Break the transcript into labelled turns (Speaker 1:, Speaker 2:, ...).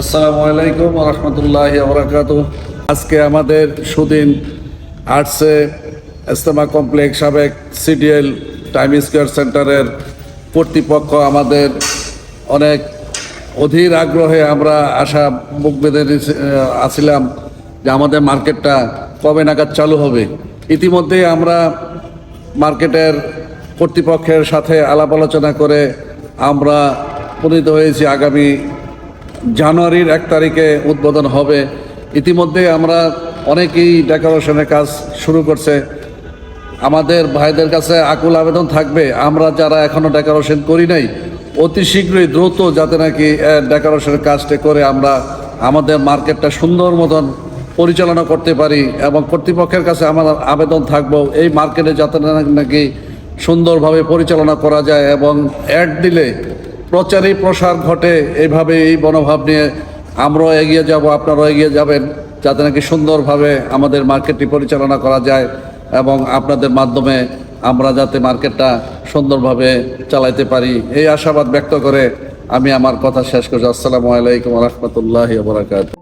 Speaker 1: আসসালামু আলাইকুম রহমতুল্লাহ বরাকাত আজকে আমাদের সুদিন আর্টসে ইস্তেমা কমপ্লেক্স সাবেক সিডিএল টাইম স্কোয়ার সেন্টারের কর্তৃপক্ষ আমাদের অনেক অধীর আগ্রহে আমরা আশা মুখ বেঁধে আছিলাম যে আমাদের মার্কেটটা কবে নাগাদ চালু হবে। ইতিমধ্যেই আমরা মার্কেটের কর্তৃপক্ষের সাথে আলাপ আলোচনা করে আমরা উপনীত হয়েছি আগামী জানুয়ারির এক তারিখে উদ্বোধন হবে। ইতিমধ্যে আমরা অনেকেই ডেকোরেশনের কাজ শুরু করছে। আমাদের ভাইদের কাছে আকুল আবেদন থাকবে। আমরা যারা এখনও ডেকোরেশন করি নাই, অতি শীঘ্রই দ্রুত যাতে নাকি ডেকোরেশনের কাজটা করে আমরা আমাদের মার্কেটটা সুন্দর মতন পরিচালনা করতে পারি এবং কর্তৃপক্ষের কাছে আমার আবেদন থাকব, এই মার্কেটে যাতে নাকি সুন্দরভাবে পরিচালনা করা যায় এবং অ্যাড দিলে প্রচারই প্রসার ঘটে, এইভাবে এই মনোভাব নিয়ে আমরাও এগিয়ে যাব, আপনারাও এগিয়ে যাবেন, যাতে নাকি সুন্দরভাবে আমাদের মার্কেটটি পরিচালনা করা যায় এবং আপনাদের মাধ্যমে আমরা যাতে মার্কেটটা সুন্দরভাবে চালাইতে পারি। এই আশাবাদ ব্যক্ত করে আমি আমার কথা শেষ করছি। আসসালামু আলাইকুম রহমতুল্লাহ বরাকাত